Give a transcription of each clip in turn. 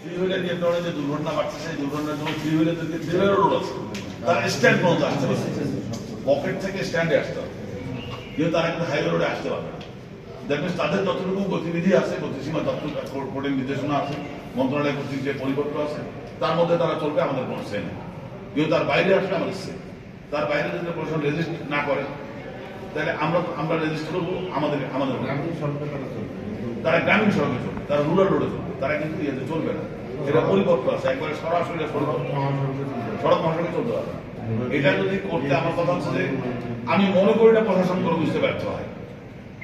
Wheeler নিয়ে কারণে যে দুর্ঘটনা বাড়ছে দুর্ঘটনার জন্য হুইলারদেরকে থ্রি হুইলার রোড আছে তারা স্ট্যান্ড পর্যন্ত আসতে পারছে পকেট থেকে স্ট্যান্ডে আসতে হবে কিন্তু তারা কিন্তু হাইওয়ে রোডে আসতে পারবে না মিনস তাদের যতটুকু গতিবিধি আছে গতিসীমা যতটুকু কোর্টের নির্দেশনা আছে মন্ত্রণালয় কর্তৃক যে পরিবর্তন আছে তার মধ্যে তারা চলবে আমাদের কোনো নেই কিন্তু তার বাইরে আসলে আমাদের তার বাইরে যদি প্রশাসন রেজিস্ট না করে তাহলে আমরা আমরা রেজিস্টার করব আমাদের আমাদের তারা গ্রামীণ সড়কে চলবে তারা রুরাল রোডে চলবে তারা কিন্তু ইয়েতে চলবে না। এটা পরিবর্তন আছে একবারে সরাসরি সড়ক সড়ক মহাসড়কে চলতে পারবে এটা যদি করতে আমার কথা হচ্ছে যে আমি মনে করি না প্রশাসন করে বুঝতে ব্যর্থ হয়।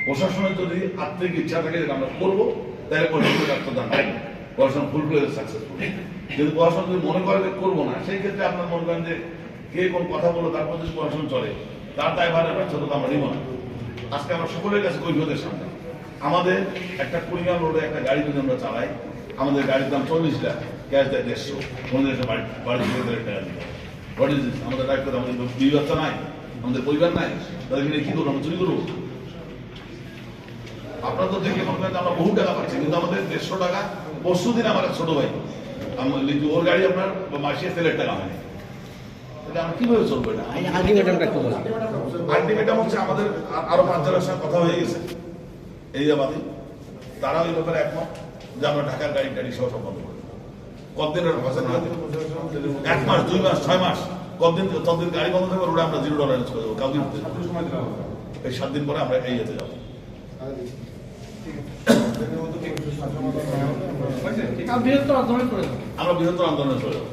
প্রশাসনের যদি আত্মিক ইচ্ছা থাকে যে আমরা করব তাহলে প্রশাসনের ব্যর্থতা নাই। প্রশাসন ফুল প্লেয়ার সাকসেসফুল কিন্তু প্রশাসন যদি মনে করে যে করব না সেই ক্ষেত্রে আপনার মনে করেন যে কে কোন কথা বলো তারপর যদি প্রশাসন চলে। তার দায় ভারে ব্যর্থতা আমরা নিব আজকে আমরা সকলের কাছে কৈফতের সামনে। আমাদের একটা কুড়িগ্রাম রোডে একটা গাড়ি যদি আমরা চালাই, আমাদের গাড়ির দাম চল্লিশ লাখ। ক্যাশ দেয় দেড়শো। কোনো দেশে বাড়ি বাড়ি টাকা হোয়াট ইজ আমাদের দায়িত্ব আমাদের দুই বাচ্চা নাই, আমাদের পরিবার নাই। তাদেরকে নিয়ে কি করব? আমরা চুরি করব? আপনারা তো দেখে মনে করেন আমরা বহু টাকা পাচ্ছি, কিন্তু আমাদের দেড়শো টাকা পরশু দিন আমার ছোট ভাই। লিখি ওর গাড়ি আপনার মাসিয়ে তেলের টাকা হয়নি তাহলে আমরা কীভাবে চলবো এটা? আলটিমেটামটা আলটিমেটাম হচ্ছে আমাদের আরও পাঁচ জনের সঙ্গে কথা হয়ে গেছে। এই জামাতে তারা ওই ব্যাপারে একমত যে আমরা ঢাকার গাড়ি গাড়ি সহ সব বন্ধ করে। কতদিনের ভাষা না এক মাস দুই মাস ছয় মাস। কতদিন ততদিন গাড়ি বন্ধ থাকবে রোডে আমরা জিরো টলারেন্স করে দেবো। কাউকে এই সাত দিন পরে আমরা এই যেতে যাব। বৃহত্তর আন্দোলন। আমরা বৃহত্তর আন্দোলনে চলে যাব।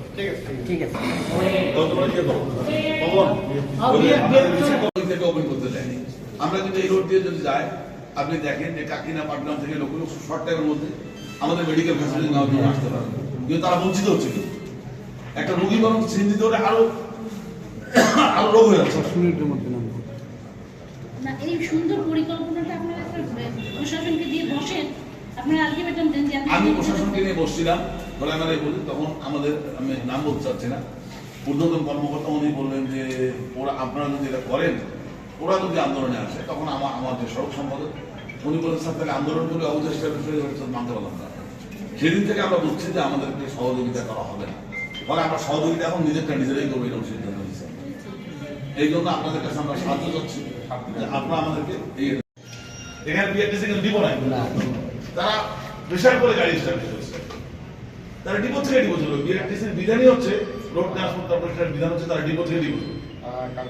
ঠিক আছে থেকে করতে। আমরা কিন্তু এই রোড দিয়ে যদি যাই আপনি দেখেন যে কাকিনা পাটগ্রাম থেকে লোক শর্ট টাইমের মধ্যে আমাদের মেডিকেল ফ্যাসিলিটি নেওয়ার জন্য আসতে পারে। কিন্তু তারা বঞ্চিত হচ্ছে একটা রোগী বরং চিন্তিত হলে আরও আরও রোগ হয়ে যাচ্ছে। না এই সুন্দর পরিকল্পনাটা আপনারা প্রশাসনকে দিয়ে বসেন। আমি প্রশাসনকে নিয়ে বসছিলাম বলে মানে বলি তখন আমাদের আমি নাম বলতে চাচ্ছি না। ঊর্ধ্বতন কর্মকর্তা উনি বললেন যে ওরা আপনারা যদি এটা করেন ওরা যদি আন্দোলনে আসে তখন আমার আমার যে সড়ক সম্পাদক উনি বলেন স্যার তাহলে আন্দোলন করে হচ্ছে মানতে পারলাম না। সেদিন থেকে আমরা বুঝছি যে আমাদেরকে সহযোগিতা করা হবে না। ফলে আমরা সহযোগিতা এখন নিজেরটা নিজেরাই করব এরকম সিদ্ধান্ত নিয়েছি এই জন্য আপনাদের কাছে আমরা সাহায্য চাচ্ছি আপনারা আমাদেরকে এই এখানে কিন্তু দিব না। তারা প্রেশার করে গাড়ি স্টার্ট করেছে তারা ডিপো থেকে ডিপো চলবে বিআরটিসির বিধানই হচ্ছে রোড ট্রান্সপোর্ট কর্পোরেশনের বিধান হচ্ছে তারা ডিপো থেকে ডিপো।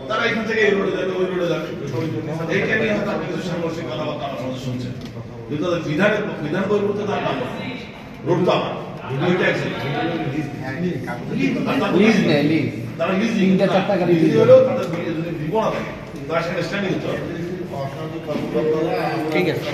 তারা এখান থেকে এই রোডে যাবে ওই রোডে যাবে। এইটা নিয়ে হয়তো আপনি কিছু সাংঘর্ষিক কথাবার্তা আমার সঙ্গে শুনছেন কিন্তু তাদের বিধানের বিধান পরিবর্তে তার নাম রোড তো আমার দুইটা accident। আর তারা লিজ lease- নেয় লিজ তারা লিজ তিনটা চারটা গাড়ি lease হলেও তাদের যদি না তারা সেখানে স্ট্যান্ডিং হতে হবে। ঠিক আছে।